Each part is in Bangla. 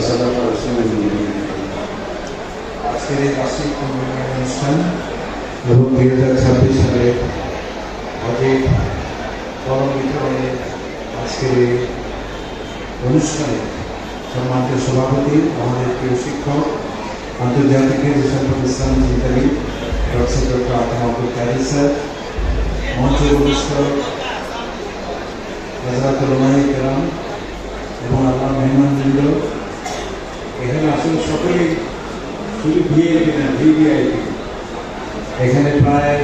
wasallam আজকের এই বার্ষিক অনুষ্ঠান এবং দুই হাজার ছাব্বিশ সালের হজের পরম বিতরণে আজকের এই অনুষ্ঠানে সম্মানিত সভাপতি আমাদের প্রিয় শিক্ষক আন্তর্জাতিক রেজিস্ট্রান প্রতিষ্ঠান চিন্তাবিদ ডক্টর ডক্টর আতমা আব্দুল কাদের স্যার মঞ্চ উপস্থিত হজরত রোমানি কেরাম এবং আমার মেহমান এখানে আসলে সকলেই শুধু ভিআইপি না, ভিভিআইপি। এখানে প্রায়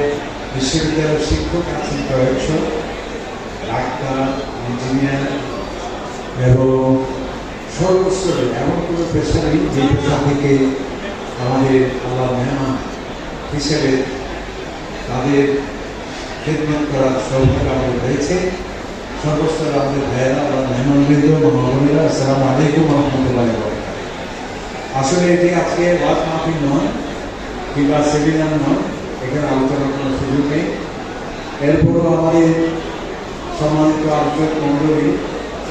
বিশ্ববিদ্যালয়ের শিক্ষক আছেন কয়েকশো। ডাক্তার, ইঞ্জিনিয়ার এবং সর্বস্তরে এমন কোনো পেশা নেই যে পেশা থেকে আমাদের আল্লাহ মেহমান হিসেবে তাদের খেদমত করার সৌভাগ্য আমাদের হয়েছে। সর্বস্তরে আমাদের ভাইয়েরা আল্লাহ মেহমানবৃন্দ মহামনিরা আসসালামু আলাইকুম রহমতুল্লাহ আসলে এটি আজকে ওয়াজ মাহফিল নয়, কিংবা সেমিনার নয়, এখানে আলোচনার কোনো সুযোগ নেই। এরপরও আমাদের সম্মানিত আলোচক মণ্ডলী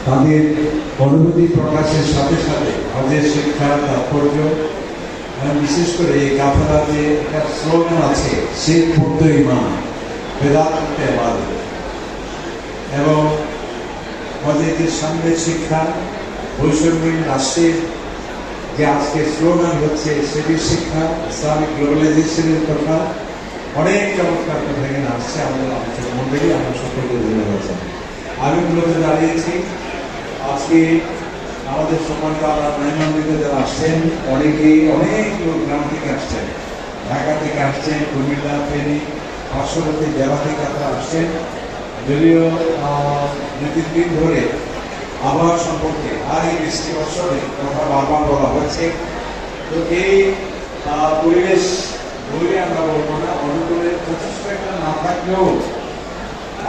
তাদের অনুভূতি প্রকাশের সাথে সাথে হজের শিক্ষা তাৎপর্য বিশেষ করে এই কাফেলার যে একটা স্লোগান আছে শিখ মুক্ত ইমান বাদ এবং হজের যে সামনে শিক্ষা, বৈষম্যহীন রাষ্ট্রের যে আজকে স্লোগান হচ্ছে সেটি শিক্ষা, ইসলামিক গ্লোবালাইজেশনের কথা। অনেক চমৎকার কথা এখানে আসছে, আমাদের আলোচনা মন্ডলী আমরা সকলকে ধন্যবাদ জানাই আমি মূলত দাঁড়িয়েছি আজকে আমাদের সম্মানিত আল্লাহ মেহমানবৃন্দ যারা আসছেন অনেকেই অনেক লোক গ্রাম থেকে আসছেন, ঢাকা থেকে আসছেন, কুমিল্লা ফেনী পার্শ্ববর্তী জেলা থেকে আপনারা আসছেন। যদিও দুই তিন দিন ধরে আবহাওয়া সম্পর্কে আর এই বৃষ্টি বছরে কথা বারবার বলা হয়েছে। তো এই পরিবেশ বলে আমরা বলব না, অনুকূলে যথেষ্ট একটা না থাকলেও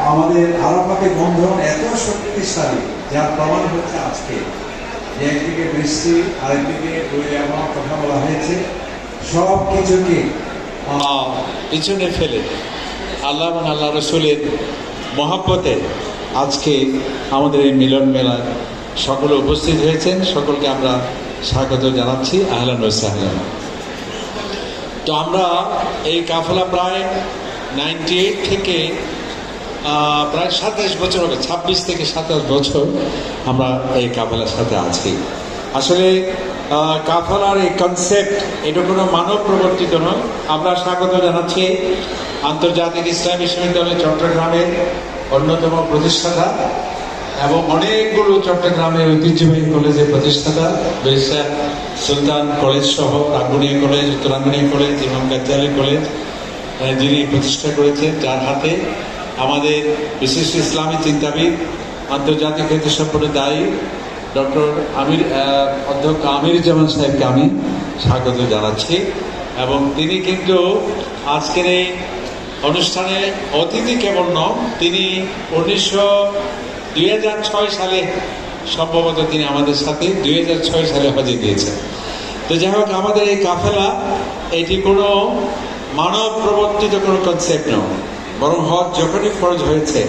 আমাদের আরাফাতে বন্ধন এত শক্তিশালী, যার প্রমাণ হচ্ছে আজকে। যে একদিকে বৃষ্টি, আরেকদিকে বই আমার কথা বলা হয়েছে। সব কিছুকে পিছনে ফেলে। আল্লাহ আল্লাহ রসুলের মহাব্বতে আজকে আমাদের এই মিলন মেলায় সকলে উপস্থিত হয়েছেন। সকলকে আমরা স্বাগত জানাচ্ছি। আহলান সাহলান। তো আমরা এই কাফেলা প্রায় নাইনটি এইট থেকে প্রায় সাতাশ বছর হবে, ছাব্বিশ থেকে সাতাশ বছর আমরা এই কাফেলার সাথে আছি। আসলে কাফেলার এই কনসেপ্ট এটা কোনো মানব প্রবর্তিত নয়। আমরা স্বাগত জানাচ্ছি আন্তর্জাতিক ইসলাম বিশ্ববিদ্যালয় চট্টগ্রামের অন্যতম প্রতিষ্ঠাতা এবং অনেকগুলো চট্টগ্রামের ঐতিহ্যবাহী কলেজের প্রতিষ্ঠাতা বেরিস্টার সুলতান কলেজ সহ, রাঙ্গুনিয়া কলেজ উত্তরাঙ্গুনিয়া কলেজ, ইমাম গাজ্জালি কলেজ যিনি প্রতিষ্ঠা করেছেন যার হাতে আমাদের বিশিষ্ট ইসলামী চিন্তাবিদ, আন্তর্জাতিক ক্ষেত্রে সম্পন্ন দায়ী ডক্টর আমির অধ্যক্ষ আমির জামান সাহেবকে আমি স্বাগত জানাচ্ছি। এবং তিনি কিন্তু আজকের এই অনুষ্ঠানে অতিথি কেবল নন, তিনি উনিশশো দুই ছয় সালে সম্ভবত তিনি আমাদের সাথে দুই ছয় সালে হজে গিয়েছেন। তো যাই হোক, আমাদের এই কাফেলা, এটি কোনো মানব প্রবর্তিত কোনো কনসেপ্ট নয়। বরং হজ যখনই ফরজ হয়েছে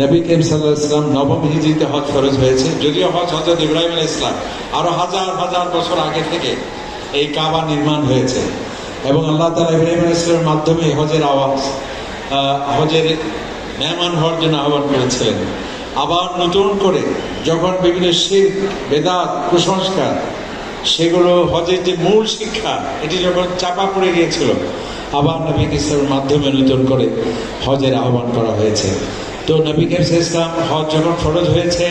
নবী কেম সাল্লাহ ইসলাম নবম হিজিতে হজ খরচ হয়েছে। যদিও হজ হজরত ইব্রাহিম আলাইহিস ইসলাম আরও হাজার হাজার বছর আগে থেকে এই কাবা নির্মাণ হয়েছে। এবং আল্লাহ তালা ইব্রাহিম ইসলামের মাধ্যমে হজের আওয়াজ হজের মেহমান হওয়ার জন্য আহ্বান করেছিলেন। আবার নতুন করে যখন বিভিন্ন শির, বেদাত, কুসংস্কার, সেগুলো হজের যে মূল শিক্ষা, এটি যখন চাপা পড়ে গিয়েছিল, আবার নবী ইসলামের মাধ্যমে নতুন করে হজের আহ্বান করা হয়েছে। তো নবী কেমসা ইসলাম হজ যখন ফরজ হয়েছে,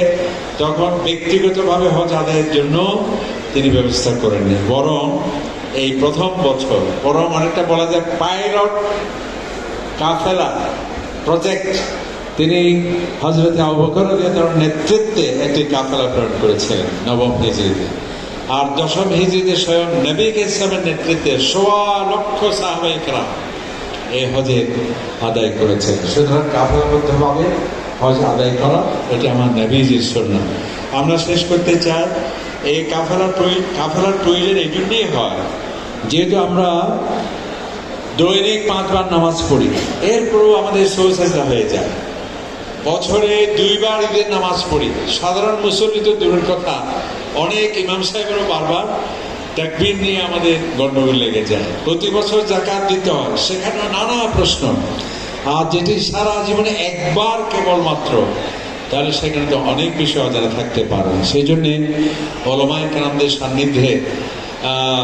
তখন ব্যক্তিগতভাবে হজ আদায়ের জন্য তিনি ব্যবস্থা করেননি বরং এই প্রথম বছর, বরং অনেকটা বলা যায় পাইলট, কাফেলা, প্রজেক্ট, তিনি হজরত আবকর নেতৃত্বে একটি কাফেলা প্রেরণ করেছিলেন নবম হিজড়িতে আর দশম হিজড়িতে স্বয়ং নবী ইসলামের নেতৃত্বে সোয়া লক্ষ সাহবাইকরা এই হজে আদায় করেছেন। সুতরাং কাফেলাবদ্ধভাবে হজ আদায় করা, এটি আমার নবীজির সন্না আমরা শেষ করতে চাই, এই প্রয়োজন কাফেলার প্রয়োজন এই জন্যই হয়, যেহেতু আমরা দৈনিক পাঁচবার নামাজ পড়ি, এরপরেও আমাদের সৌসাজা হয়ে যায়। বছরে দুইবার ঈদের নামাজ পড়ি। সাধারণ মুসল্লি তো দূরের কথা, অনেক ইমাম সাহেবেরও বারবার তাকবীর নিয়ে আমাদের গন্ডগোল লেগে যায়। প্রতি বছর জাকাত দিতে হয়। সেখানে নানা প্রশ্ন। আর যেটি সারা জীবনে একবার কেবলমাত্র, তাহলে সেখানে তো অনেক বিষয় অজানা থাকতে পারে। সেই জন্যে অলমায় কালামদের সান্নিধ্যে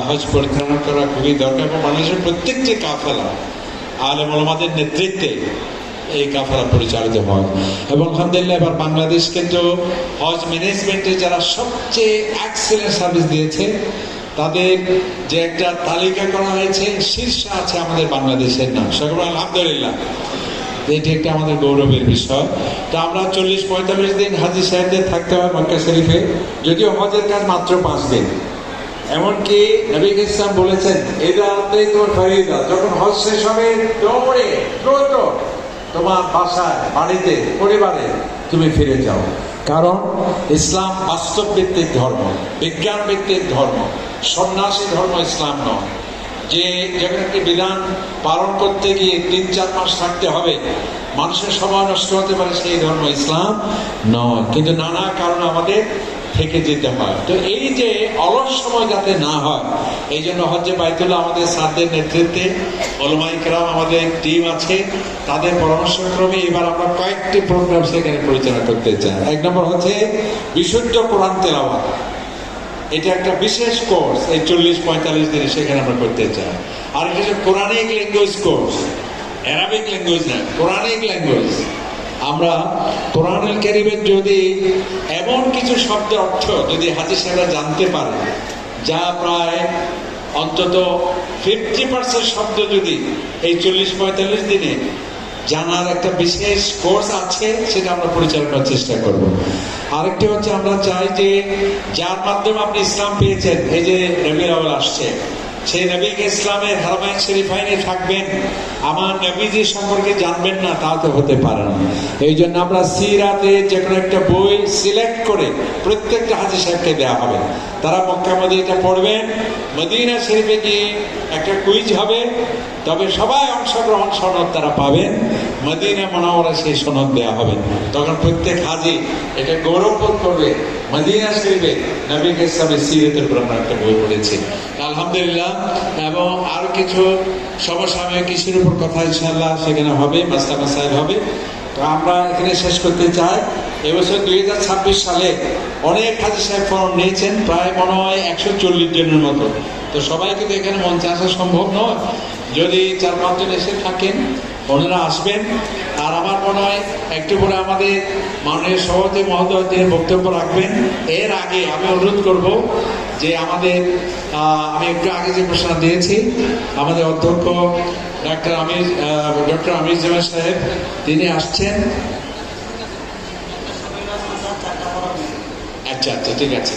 হজ পরিচালনা করা খুবই দরকার এবং বাংলাদেশের প্রত্যেকটি কাফেলা, আলেম ওলামাদের নেতৃত্বে এই কাফেলা পরিচালিত হয়। এবং আলহামদুলিল্লাহ এবার বাংলাদেশ কিন্তু হজ ম্যানেজমেন্টে যারা সবচেয়ে এক্সেলেন্ট সার্ভিস দিয়েছে তাদের যে একটা তালিকা করা হয়েছে, শীর্ষে আছে আমাদের বাংলাদেশের নাম। সকল আলহামদুলিল্লাহ। এটি একটা আমাদের গৌরবের বিষয়। তো আমরা চল্লিশ পঁয়তাল্লিশ দিন হাজি সাহেবদের থাকতে হয় মক্কা শরীফে, যদিও হজের কাজ মাত্র পাঁচ দিন। এমনকি নবী ইসলাম বলেছেন এদা আত্মাই তোমার যখন হজ শেষ হবে, দৌড়ে, দ্রুত তোমার বাসায়, বাড়িতে, পরিবারে তুমি ফিরে যাও। কারণ ইসলাম বাস্তব ভিত্তিক ধর্ম বিজ্ঞান ভিত্তিক ধর্ম। সন্ন্যাসী ধর্ম ইসলাম নয়। যে যেমন একটি বিধান পালন করতে গিয়ে তিন, চার মাস থাকতে হবে, মানুষের সময় নষ্ট হতে পারে সেই ধর্ম ইসলাম নয়। কিন্তু নানা কারণে আমাদের থেকে যেতে হয়। তো এই যে অলস সময় যাতে না হয়, এই জন্য হচ্ছে বাইতুল্লাহ আমাদের স্যারদের নেতৃত্বে অলমাইকরাম আমাদের টিম আছে, তাদের পরামর্শক্রমে এবার আমরা কয়েকটি প্রোগ্রাম সেখানে পরিচালনা করতে চাই। এক নম্বর হচ্ছে বিশুদ্ধ কোরআন তেলাওয়াত। এটা একটা বিশেষ কোর্স এই চল্লিশ পঁয়তাল্লিশ দিনে সেখানে আমরা করতে চাই। আর এটা হচ্ছে Quranic language course Arabic language না কোরআনিক ল্যাঙ্গুয়েজ আমরা কোরআনুল ক্যারিমের যদি এমন কিছু শব্দের অর্থ যদি হাজি সাহেবরা জানতে পারে, যা প্রায় অন্তত ফিফটি পার্সেন্ট শব্দ যদি এই চল্লিশ পঁয়তাল্লিশ দিনে জানার একটা বিশেষ কোর্স আছে, সেটা আমরা পরিচালনার চেষ্টা করব। আরেকটি হচ্ছে আমরা চাই যে, যার মাধ্যমে আপনি ইসলাম পেয়েছেন, এই যে রবির আসছে সেই নবীকে ইসলামের হারমাইন শরীফাইনে থাকবেন। আমার নবীজি সম্পর্কে জানবেন না, তা তো হতে পারে না। এই জন্য আমরা সিরাতে যে কোনো একটা বই সিলেক্ট করে প্রত্যেকটা হাজি সাহেবকে দেওয়া হবে। তারা মক্কা মদিনাটা পড়বেন মদিনা শরীফে গিয়ে একটা কুইজ হবে। তবে সবাই অংশগ্রহণ সনদ তারা পাবেন, মদিনা মনোহরা সেই সনদ দেওয়া হবে। তখন প্রত্যেক হাজি এটা গৌরববোধ করবে। মদিনা শরীফে নবীকে ইসলামের সিরতের উপর আমরা একটা বই পড়েছি। আলহামদুলিল্লাহ, এবং আরও কিছু সমসাময়িক ইস্যুর উপর কথা ইনশাল্লাহ সেখানে হবে মাস্তা মাসাইল হবে। তো আমরা এখানে শেষ করতে চাই। এবছর দুই হাজার ছাব্বিশ সালে অনেক হাজি সাহেব ফর্ম নিয়েছেন, প্রায় মনে হয় একশো চল্লিশ জনের মতো। তো সবাইকে তো এখানে মঞ্চে আসা সম্ভব নয়। যদি চার পাঁচজন এসে থাকেন, ওনারা আসবেন। আমার মনে হয় একটু করে আমাদের মাননীয় সভাপতি মহোদয় তিনি বক্তব্য রাখবেন। এর আগে আমি অনুরোধ করব যে আমাদের আমি একটু আগে যে ঘোষণা দিয়েছি, আমাদের অধ্যক্ষ ডাক্তার আমির ডক্টর আমির জামান সাহেব, তিনি আসছেন। আচ্ছা আচ্ছা ঠিক আছে।